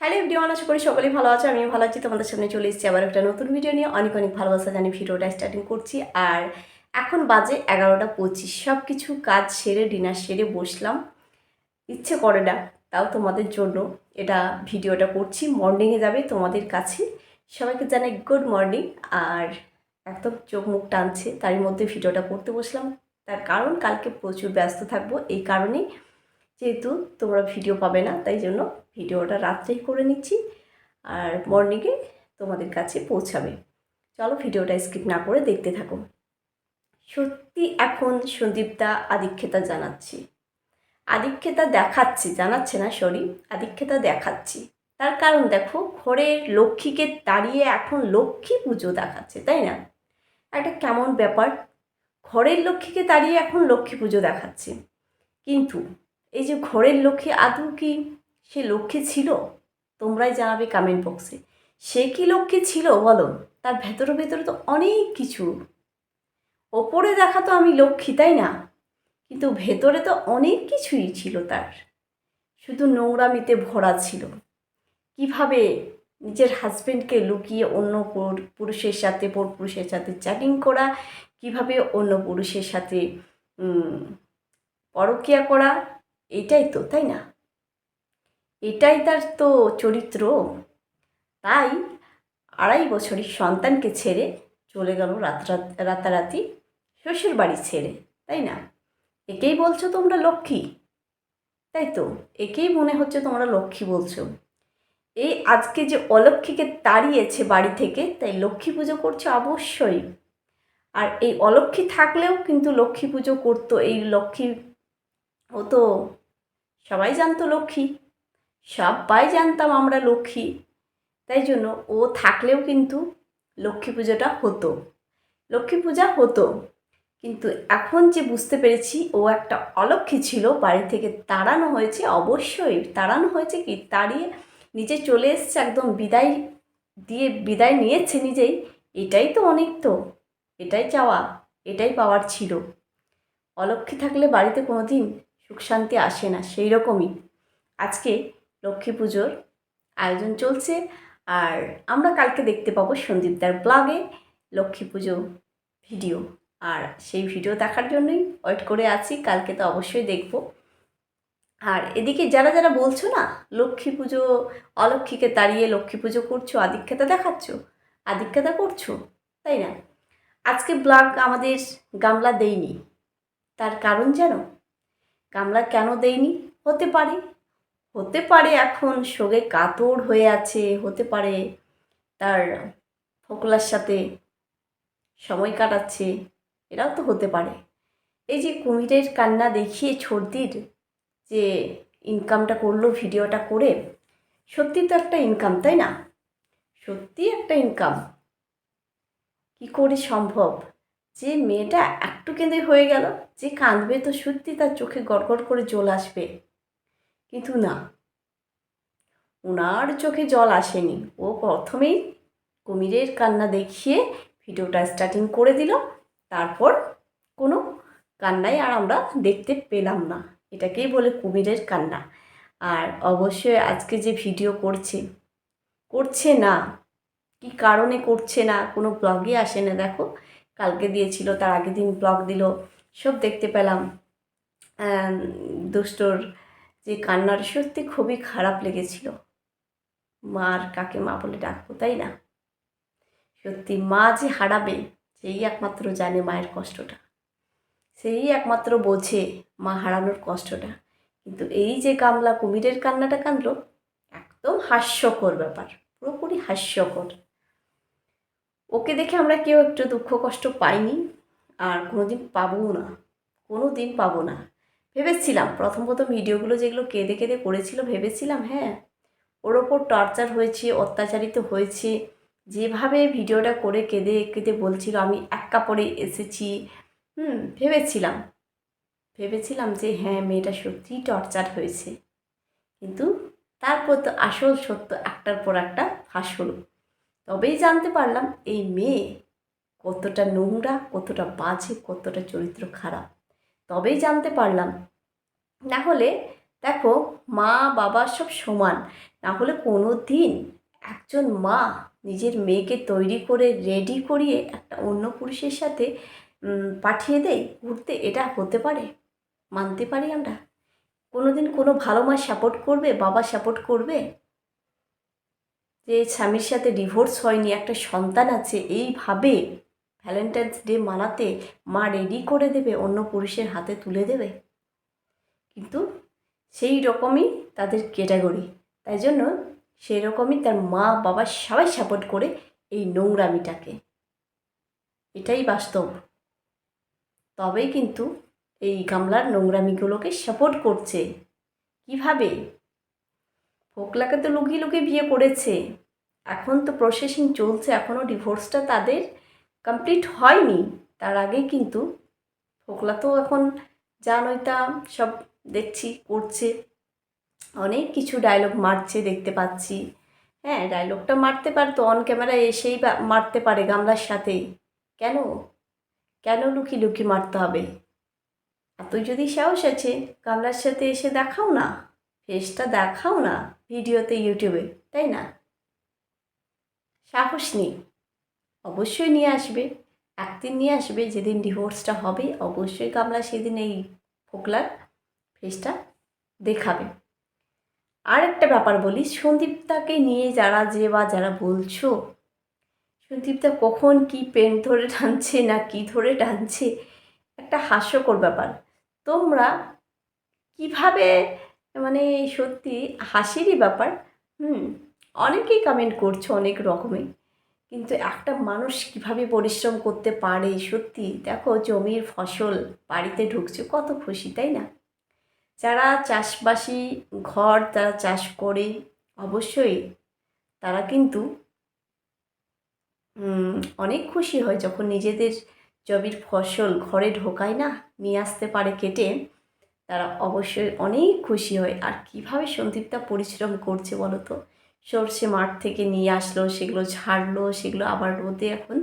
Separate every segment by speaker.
Speaker 1: Hello everyone, আশা করি সকলেই ভালো আছে, আমিও ভালো আছি। তোমাদের সামনে চলে এসেছি আবার একটা নতুন ভিডিও নিয়ে। অনেক অনেক ভালোবাসা জানি ভিডিওটা স্টার্টিং করছি। আর এখন বাজে এগারোটা পঁচিশ সব কিছু কাজ সেরে ডিনার সেরে বসলাম। ইচ্ছে করে না, তাও তোমাদের জন্য এটা ভিডিওটা করছি। মর্নিংয়ে যাবে তোমাদের কাছে। সবাইকে জানাই গুড মর্নিং আর একদম চোখ মুখ টানছে, তারই মধ্যে ভিডিওটা করতে বসলাম। তার কারণ কালকে প্রচুর ব্যস্ত থাকব, এই কারণেই যেহেতু তোমরা ভিডিও পাবে না, তাই জন্য ভিডিওটা রাত্রেই করে নিচ্ছি আর মর্নিংয়ে তোমাদের কাছে পৌঁছাবে। চলো ভিডিওটা স্কিপ না করে দেখতে থাকো। সত্যি এখন সন্দীপদা আদিক্ষেতা জানাচ্ছি। আদিক্ষেতা দেখাচ্ছি, জানাচ্ছে না সরি আদিক্ষেতা দেখাচ্ছি। তার কারণ দেখো, ঘরের লক্ষ্মীকে দাঁড়িয়ে এখন লক্ষ্মী পুজো দেখাচ্ছে, তাই না? একটা কেমন ব্যাপার। ঘরের লক্ষ্মীকে দাঁড়িয়ে এখন লক্ষ্মী পুজো দেখাচ্ছে। কিন্তু এই যে ঘরের লক্ষ্মী, আদৌ কি সে লক্ষ্যে ছিল? তোমরাই জানাবে কমেন্ট বক্সে সে কি লক্ষ্যে ছিল বলো? তার ভেতরে ভেতরে তো অনেক কিছু। ওপরে দেখা তো আমি লক্ষ্মী, তাই না? কিন্তু ভেতরে তো অনেক কিছুই ছিল তার। শুধু নোংরামিতে ভরা ছিল। কীভাবে নিজের হাজব্যান্ডকে লুকিয়ে অন্য পুরুষের সাথে, পর পুরুষের সাথে চ্যাটিং করা? কীভাবে অন্য পুরুষের সাথে পরকিয়া করা? এটাই তো, তাই না? এটাই তার তো চরিত্র। তাই আড়াই বছরের সন্তানকে ছেড়ে চলে গেল রাত রাত- রাতারাতি শ্বশুর বাড়ি ছেড়ে, তাই না? একেই বলছো তোমরা লক্ষ্মী? তাই তো, একেই মনে হচ্ছে তোমরা লক্ষ্মী বলছো। এই আজকে যে অলক্ষ্মীকে তাড়িয়েছে বাড়ি থেকে, তাই লক্ষ্মী পুজো করছে অবশ্যই। আর এই অলক্ষ্মী থাকলেও কিন্তু লক্ষ্মী পুজো করতো, এই লক্ষ্মী ও তো সবাই জানতো লক্ষ্মী। সবাই জানতাম আমরা লক্ষ্মী। তাই জন্য ও থাকলেও কিন্তু লক্ষ্মী পুজোটা হতো। লক্ষ্মী পূজা হতো। কিন্তু এখন যে বুঝতে পেরেছি, ও একটা অলক্ষ্মী ছিল, বাড়ি থেকে তাড়ানো হয়েছে, অবশ্যই তাড়ানো হয়েছে কি তাড়িয়ে নিজে চলে এসছে, একদম বিদায় দিয়ে বিদায় নিয়েছে নিজেই। এটাই তো অনেক তো, এটাই চাওয়া, এটাই পাওয়ার ছিল। অলক্ষ্মী থাকলে বাড়িতে কোনো দিন সুখ শান্তি আসে না সেই রকমই আজকে লক্ষ্মী পুজোর আয়োজন চলছে। আর আমরা কালকে দেখতে পাবো সন্দীপদার ব্লগে লক্ষ্মী পুজো ভিডিও আর সেই ভিডিও দেখার জন্যই ওয়েট করে আছি, কালকে তো অবশ্যই দেখব। আর এদিকে যারা যারা বলছো না, লক্ষ্মী পুজো, অলক্ষ্মীকে তাড়িয়ে লক্ষ্মী পুজো করছ, আদিক্ষেতা দেখাচ্ছ, আদিক্ষেতা করছ, তাই না? আজকে ব্লগ আমাদের গামলা দেয়নি। তার কারণ জানো? গামলা কেন দেয়নি? হতে পারে হতে পারে এখন শোকে কাতর হয়ে আছে, হতে পারে তার ফোকলার সাথে সময় কাটাচ্ছে, এরাও তো হতে পারে। এই যে কুমিরের কান্না দেখিয়ে ছর্দির যে ইনকামটা করল ভিডিওটা করে, সত্যি তো একটা ইনকাম তাই না? সত্যি একটা ইনকাম কি করে সম্ভব? যে মেয়েটা একটু কেঁদে হয়ে গেল, যে কাঁদবে তো সত্যি তার চোখে গড়গড় করে জল আসবে। কিন্তু না। ওনার চোখে জল আসেনি। ও প্রথমেই কুমিরের কান্না দেখিয়ে ভিডিওটা স্টার্টিং করে দিল। তারপর কোনো কান্নাই আর আমরা দেখতে পেলাম না। এটাকেই বলে কুমিরের কান্না। আর অবশ্যই আজকে যে ভিডিও করছে করছে না। কি কারণে করছে না? কোনো ব্লগই আসে না, দেখো। কালকে দিয়েছিল, তার আগের দিন ব্লগ দিল। সব দেখতে পেলাম। দুষ্টর যে কান্নার সত্যি খুবই খারাপ লেগেছিল। মার কাকে মা বলে ডাকবো, তাই না? সত্যি মা যে হারাবে, সেই একমাত্র জানে মায়ের কষ্টটা। সেই একমাত্র বোঝে মা হারানোর কষ্টটা। কিন্তু এই যে গামলা কুমিরের কান্নাটা কাঁদলো, একদম হাস্যকর ব্যাপার, পুরোপুরি হাস্যকর। ওকে দেখে আমরা কেউ একটু দুঃখ কষ্ট পাইনি, আর কোনোদিন পাবও না কোনো দিন পাবো না। ভেবেছিলাম প্রথম প্রথম ভিডিওগুলো যেগুলো কেঁদে কেঁদে করেছিল ভেবেছিলাম হ্যাঁ ওর ওপর টর্চার হয়েছে, অত্যাচারিত হয়েছে, যেভাবে ভিডিওটা করে কেঁদে কেঁদে বলছিল, আমি এক কাপড়ে এসেছি, হুম, ভেবেছিলাম। ভেবেছিলাম যে হ্যাঁ মেয়েটা সত্যিই টর্চার হয়েছে। কিন্তু তারপর তো আসল সত্য একটার পর একটা ফাঁস হলো। তবেই জানতে পারলাম, এই মেয়ে কতটা নোংরা, কতটা বাজে, কতটা চরিত্র খারাপ। তবেই জানতে পারলাম। না হলে দেখো মা, বাবা সব সমান। না হলে কোনো দিন একজন মা নিজের মেয়েকে তৈরি করে রেডি করিয়ে একটা অন্য পুরুষের সাথে পাঠিয়ে দেয় ঘুরতে, এটা হতে পারে? মানতে পারি আমরা? কোনো দিন কোনো ভালো মা সাপোর্ট করবে, বাবা সাপোর্ট করবে? যে স্বামীর সাথে ডিভোর্স হয়নি, একটা সন্তান আছে, এইভাবে ভ্যালেন্টাইন্স ডে মানাতে মা রেডি করে দেবে, অন্য পুরুষের হাতে তুলে দেবে। কিন্তু সেই রকমই তাদের ক্যাটাগরি। তাই জন্য সেই রকমই তার মা বাবা সবাই সাপোর্ট করে এই নোংরামিটাকে। এটাই বাস্তব। তবেই কিন্তু এই গামলার নোংরামিগুলোকে সাপোর্ট করছে। কীভাবে? ফোকলাকে তো লুকিয়ে লুকিয়ে বিয়ে করেছে। এখন তো প্রসেসিং চলছে এখনও ডিভোর্সটা তাদের কমপ্লিট হয়নি, তার আগে কিন্তু ফোকলা তো এখন জানোই তা সব দেখছি, করছে। অনেক কিছু ডায়লগ মারছে, দেখতে পাচ্ছি। হ্যাঁ ডায়লগটা মারতে পারতো অন ক্যামেরা এসেই মারতে পারে গামলার সাথে কেন? কেন লুকি লুকি মারতে হবে? এতই যদি সাহস আছে, গামলার সাথে এসে দেখাও না। ফেসটা দেখাও না, ভিডিওতে ইউটিউবে তাই না? সাহস নেই। অবশ্যই নিয়ে আসবে। একদিন নিয়ে আসবে, যেদিন ডিভোর্সটা হবে, অবশ্যই কামলা সেদিন এই ফোকলার ফেসটা দেখাবে। আর একটা ব্যাপার বলি, সন্দীপদাকে নিয়ে যারা যে বা যারা বলছো, সন্দীপদা কখন কি পেন ধরে টানছে না কি ধরে টানছে, একটা হাস্যকর ব্যাপার। তোমরা কীভাবে মানে সত্যি হাসিরই ব্যাপার, হুম, অনেকেই কমেন্ট করছ অনেক রকমের কিন্তু একটা মানুষ কীভাবে পরিশ্রম করতে পারে? সত্যি, দেখো জমির ফসল বাড়িতে ঢুকছে, কত খুশি, তাই না? যারা চাষবাসী ঘর তারা চাষ করে, অবশ্যই তারা কিন্তু অনেক খুশি হয় যখন নিজেদের জমির ফসল ঘরে ঢোকায় না, নিয়ে আসতে পারে কেটে, তারা অবশ্যই অনেক খুশি হয়। আর কীভাবে সন্দীপটা পরিশ্রম করছে বলো তো? সর্ষে মাঠ থেকে নিয়ে আসলো, সেগুলো ঝাড়লো, সেগুলো আবার রোদে এখন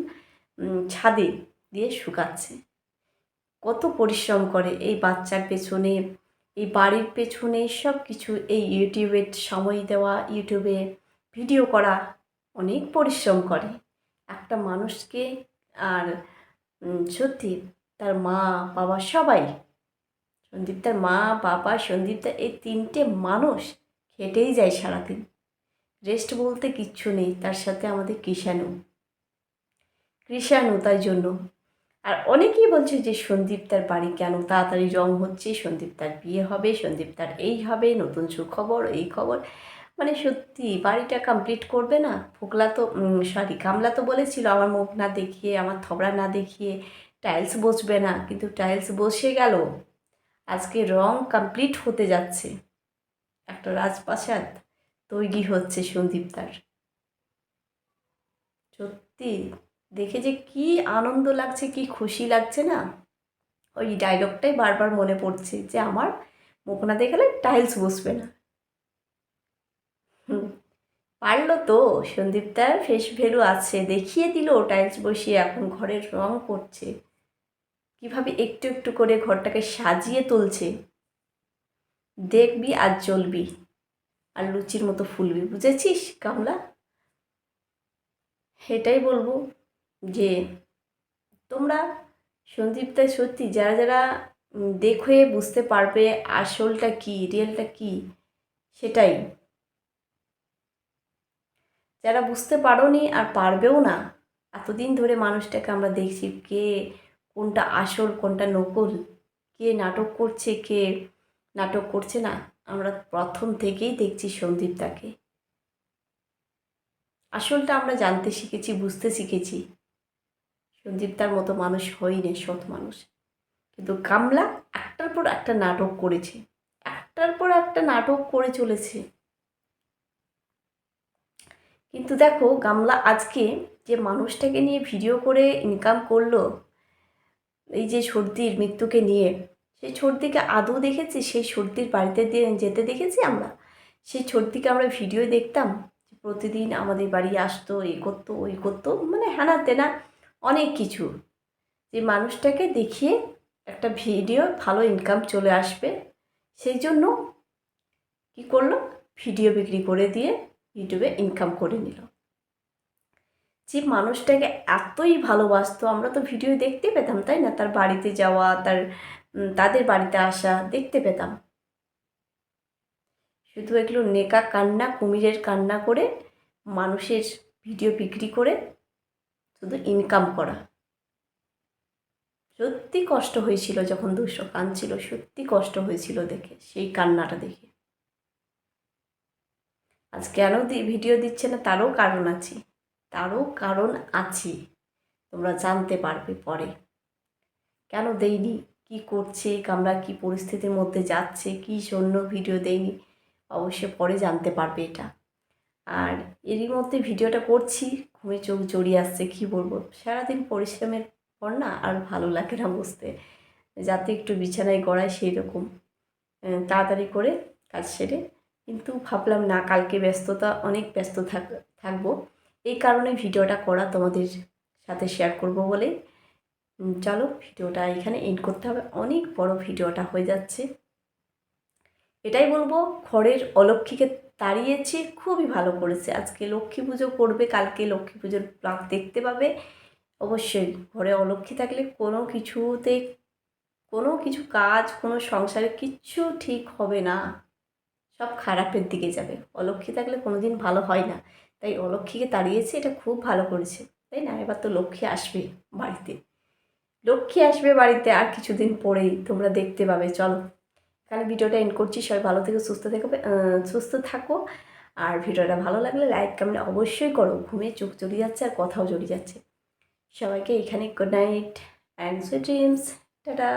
Speaker 1: ছাদে দিয়ে শুকাচ্ছে। কত পরিশ্রম করে এই বাচ্চার পেছনে, এই বাড়ির পেছনে সব কিছু এই ইউটিউবে সময় দেওয়া, ইউটিউবে ভিডিও করা অনেক পরিশ্রম করে। একটা মানুষকে আর সত্যি তার মা, বাবা সবাই সন্দীপ তার মা, বাবা সন্দীপ তার এই তিনটে মানুষ খেটেই যায় সারাদিন। রেস্ট বলতে কিচ্ছু নেই, তার সাথে আমাদের কৃষাণু। কৃষাণু তাই জন্য। আর অনেকেই বলছে যে সন্দীপ তার বাড়ি কেন তাড়াতাড়ি রং হচ্ছে, সন্দীপ তার বিয়ে হবে, সন্দীপ তার এই হবে, নতুন সুখবর, এই খবর। মানে সত্যি, বাড়িটা কমপ্লিট করবে না? ফোকলা তো সরি কামলা তো বলেছিল আমার মুখ না দেখিয়ে, আমার থবড়া না দেখিয়ে টাইলস বসবে না, কিন্তু টাইলস বসে গেল। আজকে রং কমপ্লিট হতে যাচ্ছে। একটা রাজপ্রাসাদ। তৈরি হচ্ছে সন্দীপ তার। সত্যি? দেখে যে কি আনন্দ লাগছে, কি খুশি লাগছে না? ওই ডায়লগটাই বারবার মনে পড়ছে যে আমার মুখ না দেখালে টাইলস বসবে না। হুম, পারল তো। সন্দীপটার ফেস ভ্যালু আছে, দেখিয়ে দিল টাইলস বসিয়ে, এখন ঘরের রং করছে। কীভাবে একটু একটু করে ঘরটাকে সাজিয়ে তুলছে। দেখবি আর জ্বলবি। আর লুচির মতো ফুলবি, বুঝেছিস কামলা? এটাই বলব যে তোমরা সন্দীপটাই সত্যি যারা যারা দেখে বুঝতে পারবে আসলটা কি, রিয়েলটা কি, সেটাই। যারা বুঝতে পারোনি আর পারবেও না, এতদিন ধরে মানুষটাকে আমরা দেখছি কে কোনটা আসল, কোনটা নকল, কে নাটক করছে, কে নাটক করছে না। আমরা প্রথম থেকেই দেখছি সন্দীপটাকে আসলটা আমরা জানতে শিখেছি, বুঝতে শিখেছি। সন্দীপটার মতো মানুষ হয়নি সৎ মানুষ। কিন্তু কামলা একটার পর একটা নাটক করেছে। একটার পর একটা নাটক করে চলেছে। কিন্তু দেখো গামলা আজকে যে মানুষটাকে নিয়ে ভিডিও করে ইনকাম করল, এই যে সর্দির মৃত্যুকে নিয়ে সেই সর্দিকে আদৌ দেখেছি? সেই সর্দির বাড়িতে দিয়ে যেতে দেখেছি আমরা? সেই সর্দিকে আমরা ভিডিও দেখতাম প্রতিদিন আমাদের বাড়ি আসতো, এ করতো, ওই করতো মানে হ্যানা তেনা অনেক কিছু। যে মানুষটাকে দেখিয়ে একটা ভিডিও ভালো ইনকাম চলে আসবে। সেই জন্য কী করল? ভিডিও বিক্রি করে দিয়ে ইউটিউবে ইনকাম করে নিল। যে মানুষটাকে এতই ভালোবাসতো, আমরা তো ভিডিও দেখতে পেতাম, তাই না? তার বাড়িতে যাওয়া, তার তাদের বাড়িতে আসা দেখতে পেতাম। শুধু এগুলো নেকা কান্না, কুমিরের কান্না করে, মানুষের ভিডিও বিক্রি করে, শুধু ইনকাম করা। সত্যি কষ্ট হয়েছিল যখন দুশো কাঁদছিল সত্যি কষ্ট হয়েছিল দেখে, সেই কান্নাটা দেখে। আজ কেন ভিডিও দিচ্ছে না? তারও কারণ আছে। তারও কারণ আছে। তোমরা জানতে পারবে পরে। কেন দেইনি? কি করছে আমরা কি পরিস্থিতির মধ্যে যাচ্ছে, কি জন্য ভিডিও দেইনি অবশ্যই পরে জানতে পারবে এটা। আর এরই মধ্যে ভিডিওটা করছি, ঘুমে চোখ জড়িয়ে আসছে, কী বলব? সারাদিন পরিশ্রমের পর না আর ভালো লাগে না বসতে। যাতে একটু বিছানায় গড়ায় সেই রকম তাড়াতাড়ি করে কাজ সেরে। কিন্তু ভাবলাম না, কালকে ব্যস্ততা, অনেক ব্যস্ত থাক, থাকব। এই কারণে ভিডিওটা করা তোমাদের সাথে শেয়ার করব বলে। চলো ভিডিওটা এখানে এন্ড করতে হবে। অনেক বড় ভিডিওটা হয়ে যাচ্ছে। এটাই বলব ঘরের অলক্ষীকে তাড়িয়েছে, খুবই ভালো করেছে। আজকে লক্ষ্মী পুজো করবে, কালকে লক্ষ্মী পুজোর ব্লগ দেখতে পাবে। অবশ্যই ঘরে অলক্ষী থাকলে কোনো কিছুতে, কোনো কিছু কাজ, কোনো সংসারে কিচ্ছু ঠিক হবে না। সব খারাপের দিকে যাবে। অলক্ষী থাকলে কোনো দিন ভালো হয় না। তাই অলক্ষীকে তাড়িয়েছে, এটা খুব ভালো করেছে। তাই না? এবার তো লক্ষ্মী আসবে বাড়িতে। লক্ষ্মী আসবে বাড়িতে আর কিছুদিন পরেই তোমরা দেখতে পাবে, চলো। তাহলে ভিডিওটা এন্ড করছি, সবাই ভালো থেকে, সুস্থ থেকো সুস্থ থাকো। আর ভিডিওটা ভালো লাগলে লাইক কমেন্ট অবশ্যই করো, ঘুমে চোখ জড়িয়ে যাচ্ছে আর কথাও জড়িয়ে যাচ্ছে। সবাইকে এখানে good night and sweet dreams tata.